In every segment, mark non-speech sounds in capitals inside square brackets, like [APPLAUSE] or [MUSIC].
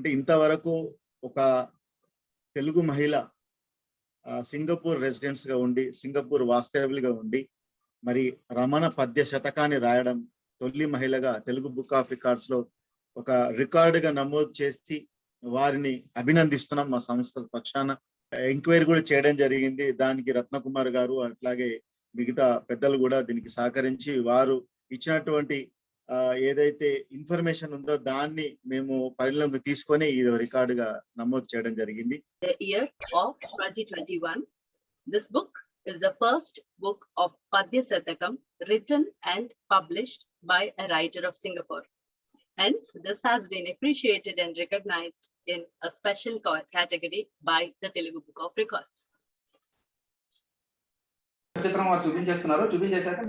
అంటే ఇంతవరకు ఒక తెలుగు మహిళ సింగపూర్ రెసిడెంట్స్గా ఉండి సింగపూర్ వాస్తవ్యులుగా ఉండి మరి రమణ పద్య శతకాన్ని రాయడం తొలి మహిళగా తెలుగు బుక్ ఆఫ్ రికార్డ్స్లో ఒక రికార్డుగా నమోదు చేసి వారిని అభినందిస్తున్నాం మా సంస్థ పక్షాన. ఎంక్వైరీ కూడా చేయడం జరిగింది. దానికి రత్నకుమార్ గారు అట్లాగే మిగతా పెద్దలు కూడా దీనికి సహకరించి వారు ఇచ్చినటువంటి ఏదైతే ఇన్ఫర్మేషన్ ఉందో దాన్ని మేము పరిగణలోకి తీసుకొని ఈ రికార్డుగా నమోదు చేయడం జరిగింది the year of 2021. This book is the first book of Padya Satakam written and published by a writer of Singapore. Hence, this has been appreciated and recognized in a special ca- category by the Telugu Book of Records. చూపించేస్తున్నారు చూపించేశాక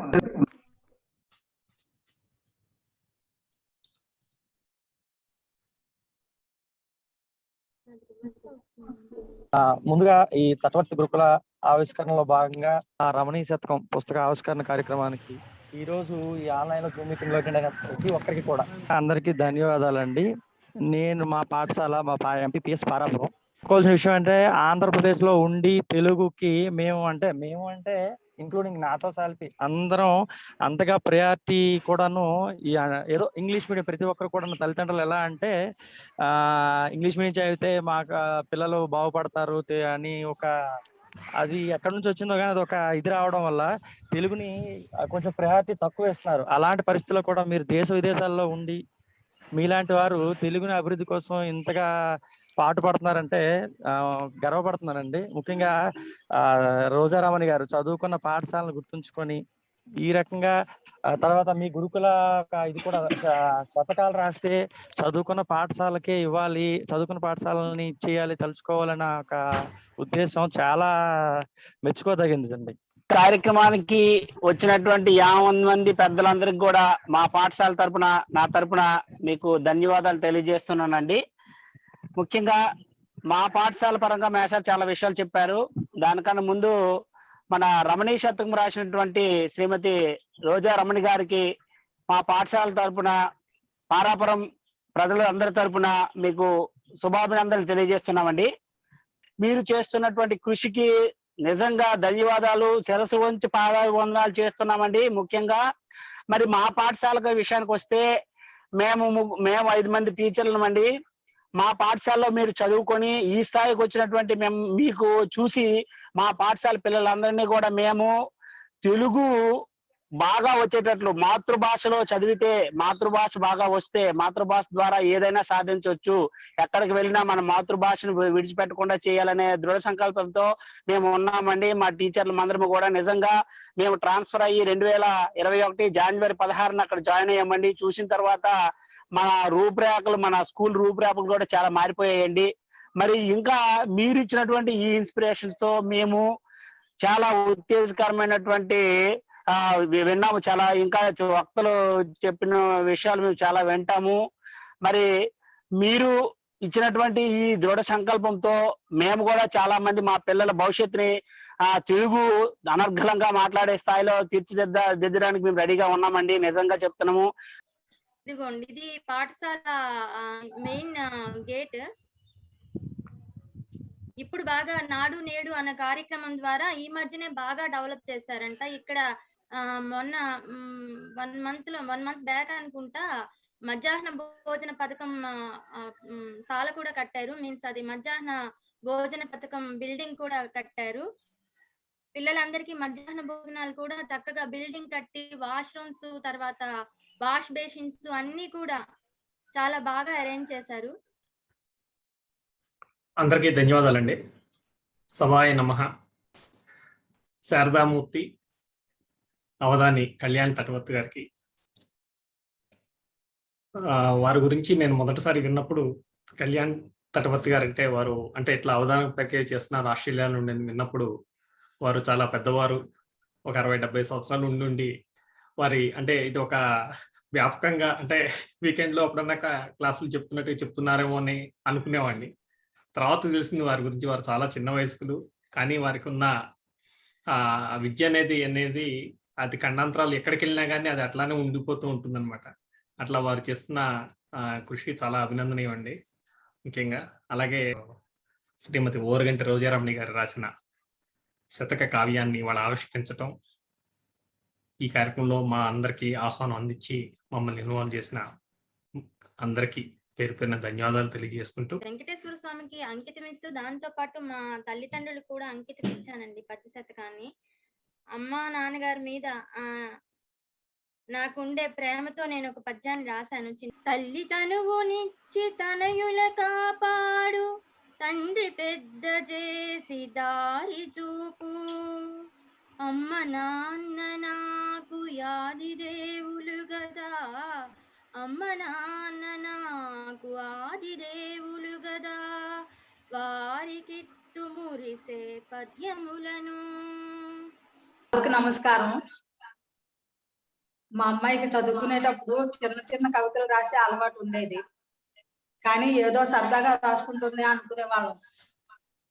ముందుగా ఈ తటవర్తి గురుకుల ఆవిష్కరణలో భాగంగా ఆ రమణీయ శతకం పుస్తక ఆవిష్కరణ కార్యక్రమానికి ఈ రోజు ఈ ఆన్లైన్లో జూమ్ మీటింగ్ ప్రతి ఒక్కరికి కూడా అందరికీ ధన్యవాదాలండి. నేను మా పాఠశాల మా పా ఎంపీపీఎస్ పారాపురం. చెప్పుకోవాల్సిన విషయం అంటే ఆంధ్రప్రదేశ్లో ఉండి తెలుగుకి మేము అంటే మేము అంటే ఇంక్లూడింగ్ నాతో సాల్పి. అందరం అంతగా ప్రయారిటీ కూడాను ఏదో ఇంగ్లీష్ మీడియం ప్రతి ఒక్కరు కూడా తల్లిదండ్రులు ఎలా అంటే ఇంగ్లీష్ మీడియం చదివితే మా పిల్లలు బాగుపడతారు అని ఒక అది ఎక్కడి నుంచి వచ్చిందో కానీ అది ఒక ఇది రావడం వల్ల తెలుగుని కొంచెం ప్రయారిటీ తక్కువ ఇస్తున్నారు అలాంటి పరిస్థితుల్లో కూడా మీరు దేశ విదేశాల్లో ఉండి మీలాంటి వారు తెలుగుని అభివృద్ధి కోసం ఇంతగా పాటుపడుతున్నారంటే ఆ, గర్వపడుతున్నానండి. ముఖ్యంగా ఆ, రోజారామణి గారు చదువుకున్న పాఠశాలను గుర్తుంచుకొని ఈ రకంగా తర్వాత మీ గురుకుల ఒక ఇది కూడా శతకాలు రాస్తే చదువుకున్న పాఠశాలకే ఇవ్వాలి చదువుకున్న పాఠశాలని చేయాలి తలుచుకోవాలన్న ఒక ఉద్దేశం చాలా మెచ్చుకోదగింది అండి కార్యక్రమానికి వచ్చినటువంటి యావన్ మంది పెద్దలందరికీ కూడా మా పాఠశాల తరపున నా తరపున మీకు ధన్యవాదాలు తెలియజేస్తున్నానండి. ముఖ్యంగా మా పాఠశాల పరంగా మేషాలు చాలా విషయాలు చెప్పారు. దానికన్నా ముందు మన రమణీ శతకం రాసినటువంటి శ్రీమతి రోజా రమణి గారికి మా పాఠశాల తరపున పారాపురం ప్రజలు అందరి తరపున మీకు శుభాభినందనలు తెలియజేస్తున్నామండి. మీరు చేస్తున్నటువంటి కృషికి నిజంగా ధన్యవాదాలు. శిరసు వంచి పాదాభివందనాలు చేస్తున్నామండి. ముఖ్యంగా మరి మా పాఠశాల విషయానికి వస్తే మేము మేము ఐదు మంది టీచర్లమండి. మా పాఠశాలలో మీరు చదువుకొని ఈ స్థాయికి వచ్చినటువంటి మేము మీకు చూసి మా పాఠశాల పిల్లలందరినీ కూడా మేము తెలుగు బాగా వచ్చేటట్లు మాతృభాషలో చదివితే మాతృభాష బాగా వస్తే మాతృభాష ద్వారా ఏదైనా సాధించవచ్చు ఎక్కడికి వెళ్ళినా మన మాతృభాషను విడిచిపెట్టకుండా చేయాలనే దృఢ సంకల్పంతో మేము ఉన్నామండి. మా టీచర్లు అందరం కూడా నిజంగా మేము ట్రాన్స్ఫర్ అయ్యి రెండు వేల ఇరవై ఒకటి జనవరి పదహారున అక్కడ జాయిన్ అయ్యామండి. చూసిన తర్వాత మన రూపురేఖలు మన స్కూల్ రూపురేఖలు కూడా చాలా మారిపోయాయండి. మరి ఇంకా మీరు ఇచ్చినటువంటి ఈ ఇన్స్పిరేషన్స్తో మేము చాలా ఉత్తేజకరమైనటువంటి ఆ విన్నాము చాలా. ఇంకా వక్తలు చెప్పిన విషయాలు మేము చాలా వింటాము. మరి మీరు ఇచ్చినటువంటి ఈ దృఢ సంకల్పంతో మేము కూడా చాలా మంది మా పిల్లల భవిష్యత్తుని ఆ తెలుగు అనర్ఘలంగా మాట్లాడే స్థాయిలో తీర్చిదిద్ద దిద్దడానికి మేము రెడీగా ఉన్నామండి. నిజంగా చెప్తున్నాము. ఇదిగోండి ఇది పాఠశాల మెయిన్ గేట్. ఇప్పుడు బాగా నాడు నేడు అనే కార్యక్రమం ద్వారా ఈ మధ్యనే బాగా డెవలప్ చేశారంట. ఇక్కడ ఆ, మొన్న వన్ మంత్లో వన్ మంత్ బ్యాక్ అనుకుంటా మధ్యాహ్న భోజన పథకం సాల కూడా కట్టారు. మీన్స్ అది మధ్యాహ్న భోజన పథకం బిల్డింగ్ కూడా కట్టారు. పిల్లలందరికీ మధ్యాహ్న భోజనాలు కూడా చక్కగా బిల్డింగ్ కట్టి వాష్రూమ్స్ తర్వాత వాష్ బేసిన్స్ అన్ని కూడా చాలా బాగా అరేంజ్ చేశారు. అందరికీ ధన్యవాదాలండి. సభాయ నమ. శారదామూర్తి అవధాని కళ్యాణ్ తటవత్ గారికి. వారి గురించి నేను మొదటిసారి విన్నప్పుడు కళ్యాణ్ తటవత్ గారు అంటే వారు అంటే ఇట్లా అవధాన ప్యాకేజ్ చేస్తున్నారు ఆస్ట్రేలియా నుండి విన్నప్పుడు వారు చాలా పెద్దవారు. ఒక అరవై డెబ్బై సంవత్సరాలు ఉండి వారి అంటే ఇది ఒక వ్యాపకంగా అంటే వీకెండ్లో అప్పుడన్నా క్లాసులు చెప్తున్నట్టు చెప్తున్నారేమో అని అనుకునేవాడిని. తర్వాత తెలిసింది వారి గురించి వారు చాలా చిన్న వయస్కులు. కానీ వారికి ఉన్న ఆ విద్య అనేది అనేది అది ఖండాంతరాలు ఎక్కడికి వెళ్ళినా కానీ అది అట్లానే ఉండిపోతూ ఉంటుందన్నమాట. అట్లా వారు చేస్తున్న కృషి చాలా అభినందనీయం అండి ముఖ్యంగా అలాగే శ్రీమతి ఓరగంటి రోజారమణి గారు రాసిన శతక కావ్యాన్ని వాళ్ళు ఆవిష్కరించటం ఈ కార్యక్రమంలో మా అందరికీ ఆహ్వానం అందించి మమ్మల్ని ఇన్వాల్వ్ చేసిన అందరికీ పేరు పేరున ధన్యవాదాలు తెలియజేసుకుంటూ వెంకటేశ్వర స్వామికి అంకితం ఇస్తూ దాంతో పాటు మా తల్లిదండ్రులు కూడా అంకితం ఇచ్చానండి పచ్చి శతకాన్ని. అమ్మ నాన్నగారి మీద ఆ నాకుండే ప్రేమతో నేను ఒక పద్యాన్ని రాశాను. చిన్న తల్లి తనువునిచ్చి తనయుల కాపాడు తండ్రి పెద్ద చేసి దారి చూపు. అమ్మ నాన్న నాకు యాది దేవులు గదా. అమ్మ నాన్న నాకు ఆది దేవులు గదా. వారికి మురిసే పద్యములను. నమస్కారం. మా అమ్మాయికి చదువుకునేటప్పుడు చిన్న చిన్న కవితలు రాసే అలవాటు ఉండేది. కానీ ఏదో సరదాగా రాసుకుంటుంది అనుకునేవాళ్ళం.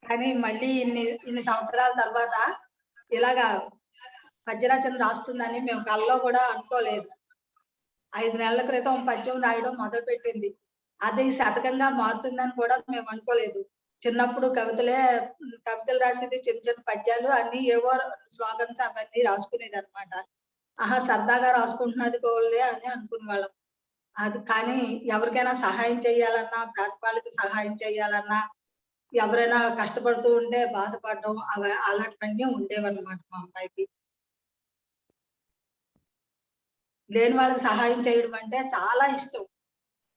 కానీ మళ్ళీ ఇన్ని ఇన్ని సంవత్సరాల తర్వాత ఇలాగా పద్యరచన రాస్తుందని మేము కల్లో కూడా అనుకోలేదు. ఐదు నెలల క్రితం పద్యం రాయడం మొదలు పెట్టింది అది శతకంగా మారుతుందని కూడా మేము అనుకోలేదు. చిన్నప్పుడు కవితలే కవితలు రాసేది చిన్న చిన్న పద్యాలు అన్ని ఏవో స్లోగన్స్ అవన్నీ రాసుకునేది అనమాట ఆహా సరదాగా రాసుకుంటున్నది కోళ్ళే అని అనుకునే వాళ్ళం. అది కానీ ఎవరికైనా సహాయం చేయాలన్నా ప్రాతిపాలకు సహాయం చేయాలన్నా ఎవరైనా కష్టపడుతూ ఉంటే బాధపడడం అవి అలాంటివన్నీ ఉండేవన్నమాట మా అమ్మాయికి. లేని వాళ్ళకి సహాయం చేయడం అంటే చాలా ఇష్టం.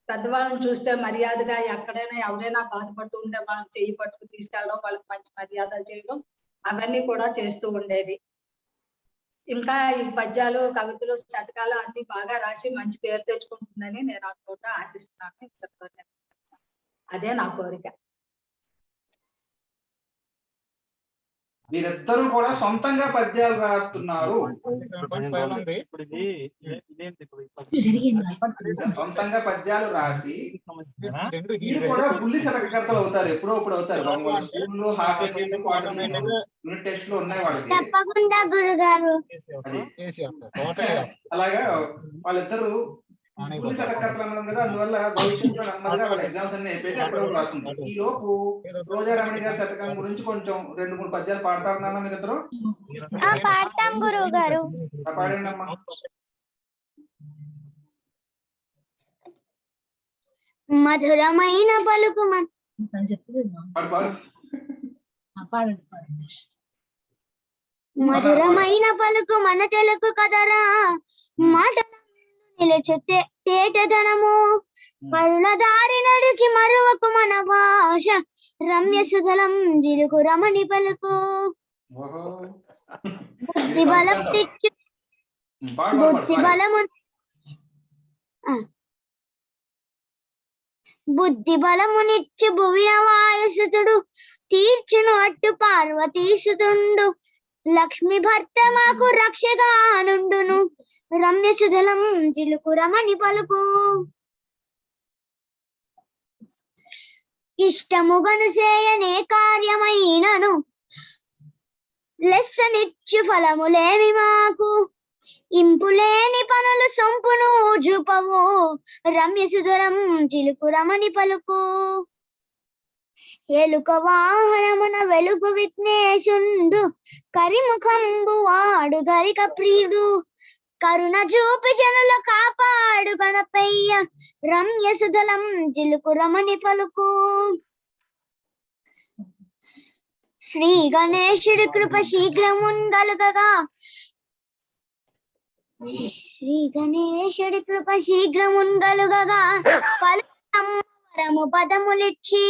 పెద్దవాళ్ళని చూస్తే మర్యాదగా ఎక్కడైనా ఎవరైనా బాధపడుతూ ఉంటే వాళ్ళని చెయ్యి పట్టుకు తీసుకెళ్ళడం వాళ్ళకి మంచి మర్యాదలు చేయడం అవన్నీ కూడా చేస్తూ ఉండేది. ఇంకా ఈ పద్యాలు కవితలు శతకాలు అన్ని బాగా రాసి మంచి పేరు తెచ్చుకుంటుందని నేను అనుకుంటూ ఆశిస్తున్నాను. అదే నా కోరిక. మీరిద్దరూ కూడా సొంతంగా పద్యాలు రాస్తున్నారు? సొంతంగా పద్యాలు రాసి? మీరు కూడా బుల్లి శతకర్తలు అవుతారు ఎప్పుడో ఇప్పుడు అవుతారు. స్కూల్లో హాఫ్ యూనిట్ టెస్ట్లో ఉన్నాయి వాళ్ళకి. తప్పకుండా గురుగారు. అది అలాగా వాళ్ళిద్దరు బుల్లి శతకర్తలు అన్నారు కదా అందువల్ల భవిష్యత్తులో నెమ్మదిగా వాళ్ళ ఎగ్జామ్స్ అన్ని అయిపోయి అప్పుడు రాసుకుంటారు ఈ లోపు రోజారమణి గారి శతకం గురించి కొంచెం రెండు మూడు పద్యాలు పాడతారు నాన్న మీరిద్దరు ఆ పాడతాం గురువు గారు. పాడండి అమ్మా మధురమైన పలుకు మధురమైన పలుకు మన తెలుగు కదరా నిలచు తేటదనము పరుల దారి నడిచి మరువకు మన భాష. రమ్య సుధలం జిలుకు రమణి పలుకు. బుద్ధి బలం తెచ్చు బుద్ధి బలము. బుద్ధి బలమునిచ్చి భువిన వాయుసుతుడు తీర్చును అట్టు పార్వతీసుతుండు. లక్ష్మి భర్త మాకు రక్షగా నుండును. రమ్య సుధలం జిలుకు రమణి పలుకు. ఇష్టముగను చేయనే కార్యమైనను లెస్సనిచ్చు ఫలములేవి మాకు. ఇంపులేని పనులు సొంపును జూపవు రమ్య సుధరం చిలుకు రమణి పలుకు. ఎలుక వాహనమున వెలుగు విఘ్నేశుండు కరిముఖంబు వాడు గరిక ప్రియుడు. కరుణ చూపి జనుల కాపాడు గణపయ్య. రమ్య సుధలం జిలుకు రమణి పలుకు. శ్రీ గణేశుడి కృప శీఘ్రముందలుగగా శ్రీ గణేశుడి కృప శీఘ్రముంగలుగగా వరము పదములిచ్చి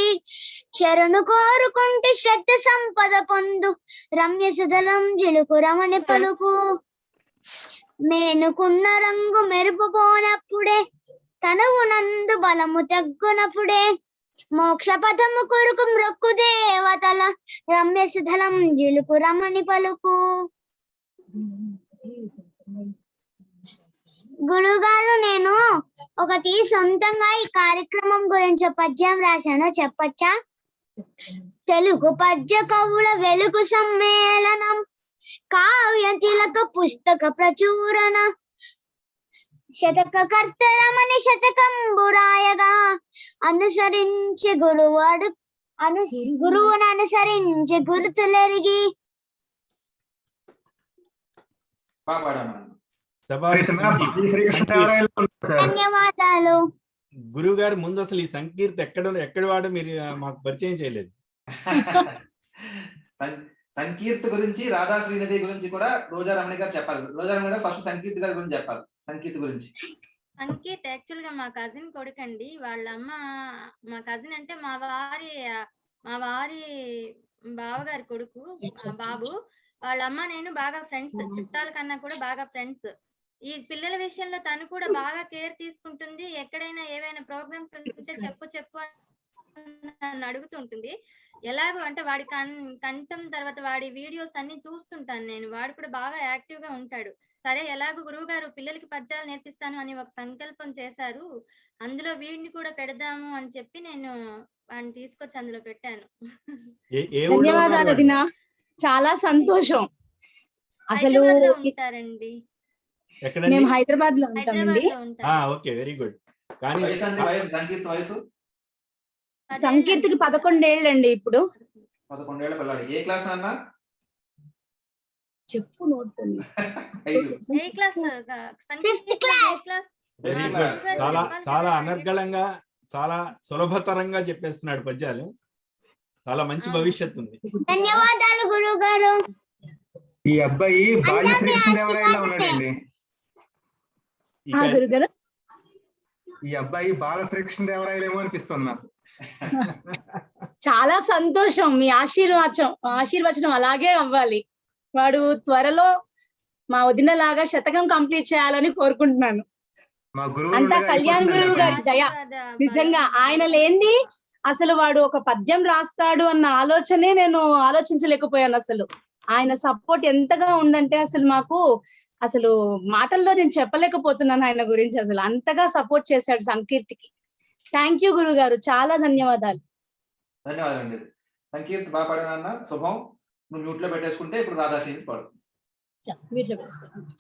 శరణు కోరుకుంటే శ్రద్ధ సంపద పొందు. రమ్య సుధలం జిలుకు రమణి పలుకు. మేనుకున్న రంగు మెరుపుపోనప్పుడే తనువు నందు బలము తగ్గునప్పుడే. మోక్ష పదము కొరకు మృక్కు దేవతల రమ్య సుధలం జిలుకు రమణి పలుకు. గురుగారు నేను ఒకటి సొంతంగా ఈ కార్యక్రమం గురించి పద్యం రాశాను. చెప్పచ్చా? తెలుగు పద్య కవుల వెలుగు సమ్మేళనం. కావ్య తిలక పుస్తక ప్రచురణ. శతక కర్త రమణి శతకం బురాయగా అనుసరించి గురువు. అడు అను గురువును అనుసరించి గురుతులెరిగి. ధన్యవాదాలు. గురువు గారు ముందు అసలు ఈ సంకీర్తి ఎక్కడ ఎక్కడ వాడో మీరు మాకు పరిచయం చేయలేదు. [LAUGHS] సంకీర్తి గురించి రాధా శ్రీనిధి గురించి కూడా రోజా రమణి గారు చెప్పాలి. రోజా రమణి గారు ఫస్ట్ సంకీర్తి గారి గురించి చెప్పాలి. సంకీర్తి గురించి. అంకిత్ యాక్చువల్గా మా కజిన్ కొడుకండి. వాళ్ళ అమ్మ మా కజిన్ అంటే మా వారి మా వారి బావగారి కొడుకు బాబు. వాళ్ళ అమ్మ నేను బాగా ఫ్రెండ్స్ చుట్టాల కన్నా కూడా బాగా ఫ్రెండ్స్ ఈ పిల్లల విషయంలో తను కూడా బాగా కేర్ తీసుకుంటుంది. ఎక్కడైనా ఏవైనా ప్రోగ్రామ్స్ ఉంటే చెప్పు చెప్పు అని నన్ను అడుగుతుంటుంది. ఎలాగో అంటే వాడి కన్ కంఠం తర్వాత వాడి వీడియోస్ అన్ని చూస్తుంటాను నేను. వాడు కూడా బాగా యాక్టివ్గా ఉంటాడు. సరే ఎలాగో గురువు గారు పిల్లలకి పద్యాలు నేర్పిస్తాను అని ఒక సంకల్పం చేశారు. అందులో వీడిని కూడా పెడదాము అని చెప్పి నేను వాడిని తీసుకొచ్చి అందులో పెట్టాను. ధన్యవాదాలు? దినా చాలా సంతోషం. అసలు ఉంటారండి. ఎక్కడండి? మేము హైదరాబాద్లో ఉంటామండి ఓకే వెరీ గుడ్. కానీ వయసు అండి వయసు సంకీర్తి వయసు సంకీర్తికి పదకొండేళ్ళండి ఇప్పుడు. పదకొండేళ్ళ పిల్లాడు. ఏ క్లాస్ అన్న? చెప్పు ఏ క్లాస్. క్లాస్? చాలా చాలా. అనర్గళంగా చాలా సులభతరంగా చెప్పేస్తున్నాడు పద్యాలు. చాలా మంచి. భవిష్యత్తు ఉంది. ధన్యవాదాలు గురువు గారు ఈ అబ్బాయి బాల్య ఆశీర్వాదమే. ఉన్నాడండి? ఈ అబ్బాయి బాల శ్రీకృష్ణదేవరాయలేమో అనిపిస్తుంది నాకు. చాలా సంతోషం. మీ ఆశీర్వాచం ఆశీర్వచనం అలాగే అవ్వాలి. వాడు త్వరలో మా వదిన లాగా శతకం కంప్లీట్ చేయాలని కోరుకుంటున్నాను. మా గురువు అంతా కళ్యాణ్ గురువు గారి. దయ. నిజంగా. ఆయన లేనిది అసలు వాడు ఒక పద్యం రాస్తాడు అన్న ఆలోచనే నేను ఆలోచించలేకపోయాను అసలు. ఆయన సపోర్ట్ ఎంతగా ఉందంటే అసలు మాకు అసలు మాటల్లో నేను చెప్పలేకపోతున్నాను ఆయన గురించి అసలు. అంతగా సపోర్ట్ చేశాడు సంకీర్తికి. థ్యాంక్ యూ గురువు గారు చాలా ధన్యవాదాలు. ధన్యవాదాలు అండి సంకీర్తి బాగా పాడాను అన్న శుభం. నువ్వు మ్యూట్లో పెట్టేసుకుంటే ఇప్పుడు రాధా శ్రీనిధి పాడుతుంది. వీటిలో వేసుకోండి.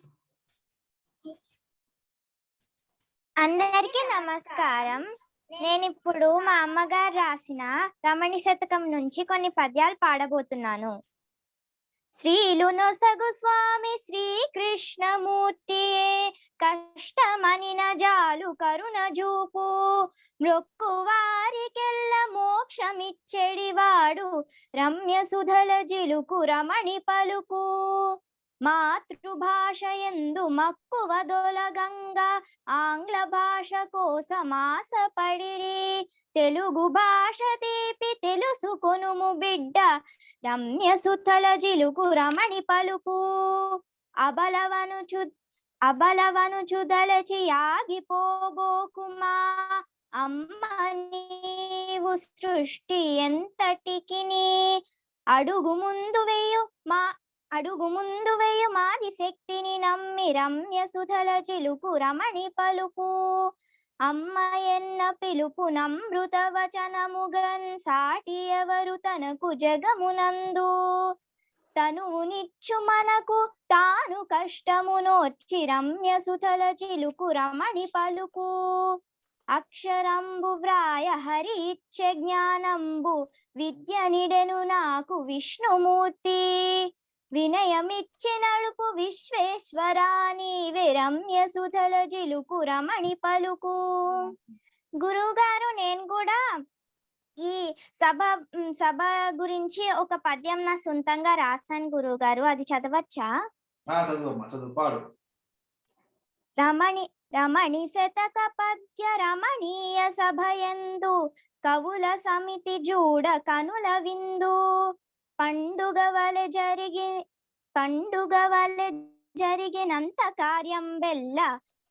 అందరికీ నమస్కారం. నేను ఇప్పుడు మా అమ్మగారు రాసిన రమణి శతకం నుంచి కొన్ని పద్యాలు పాడబోతున్నాను. శ్రీలు నొసగు స్వామి శ్రీకృష్ణమూర్తియే కష్టమనిన జాలు కరుణ జూపు. మ్రొక్కు వారికెల్ల మోక్షమిచ్చెడివాడు రమ్య సుధల జిలుకు రమణి పలుకు. మాతృభాష ఎందు మక్కువ దొలగంగా ఆంగ్ల భాష కోసమాస పడిరి తెలుగు భాష తీపి తెలుసుకొనుము బిడ్డ రమ్య సుతల జిలుకు రమణి పలుకు. అబలవను చు అబలవను చుదలచి ఆగిపోబోకుమా అమ్మ నీవు సృష్టి ఎంతటికి అడుగు ముందు వేయు మా అడుగు ముందు వేయు మాది శక్తిని నమ్మి రమ్య సుధల చిలుకు రమణి పలుకు. అమ్మ ఎన్న పిలుపు నమృత వచనముగన్ సాటి ఎవరు తనకు జగమునందు తనువునిచ్చు మనకు తాను కష్టమునోచ్చి రమ్య సుధల చిలుకు రమణి పలుకు. అక్షరంబు వ్రాయ హరి ఇచ్చే జ్ఞానంబు విద్య నిడెను నాకు విష్ణుమూర్తి. వినయమిచ్చి నడుపు విశ్వేశ్వరాని రమ్య సుధల జిలుకు రమణి పలుకు. గురువుగారు నేను కూడా ఈ సభ సభ గురించి ఒక పద్యం నా సొంతంగా రాశాను గురువుగారు అది చదవచ్చా? రమణి రమణి శతక పద్య రమణీయ సభయందు కవుల సమితి జూడ కనుల విందు. పండుగ వలె జరిగి పండుగ వలె జరిగినంత కార్యం బెల్ల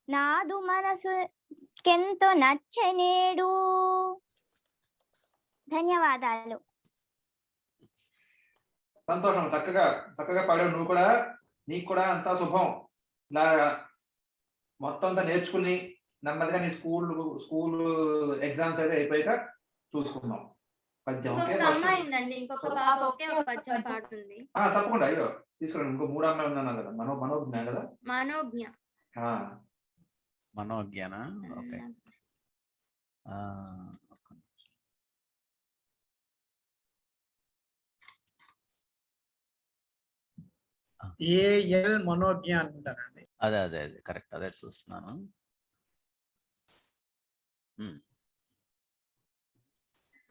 నాదు మనసు కెంతో నచ్చనేడు ధన్యవాదాలు. సంతోషం. చక్కగా చక్కగా పాడావు. నువ్వు కూడా నీకు కూడా అంతా శుభం. ఇలా మొత్తం అంతా నేర్చుకుని నెమ్మదిగా నీ స్కూల్ స్కూల్ ఎగ్జామ్స్ అయితే అయిపోయాక చూసుకుందాం. పద్యం తప్పకుండా అయ్యో తీసుకురండి ఇంకో మూడు అమ్మాయి ఉన్నాను కదా మనో మనోజ్ఞ కదా? మనోజ్ఞ. మనోజ్ఞాన? ఓకే. ఏఎల్ మనోజ్ఞ అనుకుంటానండి అదే అదే అదే. కరెక్ట్. అదే చూస్తున్నాను. ఉమ్,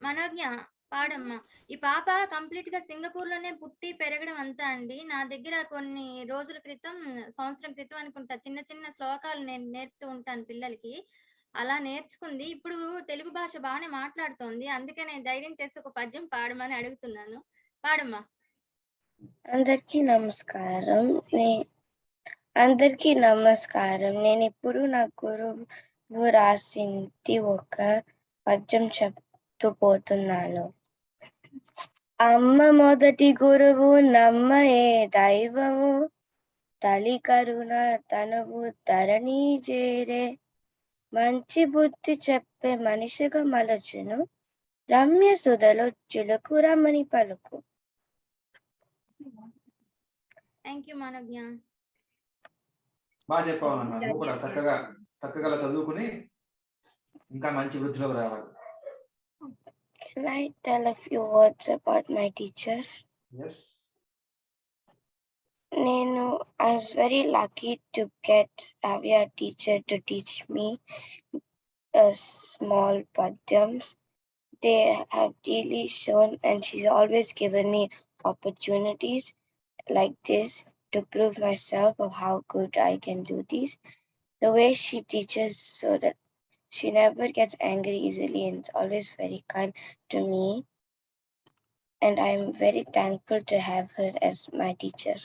మనోజ్ఞ పాడమ్మా. ఈ పాప కంప్లీట్గా సింగపూర్లోనే పుట్టి పెరగడం అంతా అండి. నా దగ్గర కొన్ని రోజుల క్రితం సంవత్సరం క్రితం అనుకుంటా చిన్న చిన్న శ్లోకాలు నేను నేర్పుతూ ఉంటాను పిల్లలకి. అలా నేర్చుకుంది. ఇప్పుడు తెలుగు భాష బాగానే మాట్లాడుతోంది. అందుకే నేను ధైర్యం చేసి ఒక పద్యం పాడమని అడుగుతున్నాను. పాడమ్మా. అందరికీ నమస్కారం. నే అందరికీ నమస్కారం. నేను ఇప్పుడు నా గురువు రాసింది ఒక పద్యం చెప్తూ పోతున్నాను అమ్మ మొదటి గురువు నమ్మ ఏ దైవము తల్లి కరుణ తనువు ధరణి చేరే. మంచి బుద్ధి చెప్పే మనిషిగా మలచును రమ్య సుధలో చిలుకు రమ్మని పలుకు. Thank you Manogna బాగా చెప్పావు నాన్న నువ్వు కూడా చక్కగా చక్కగా అలా చదువుకుని ఇంకా మంచి వృద్ధిలోకి రావాలి Can I tell a few words about my teacher? Yes Nenu, I was very lucky to get Avia teacher to teach me uh, small padyams. They have really shown, and she's always given me opportunities like this to prove myself of how good I can do these. The way she teaches so that she never gets angry easily and is always very kind to me. And I'm very thankful to have her as my teacher.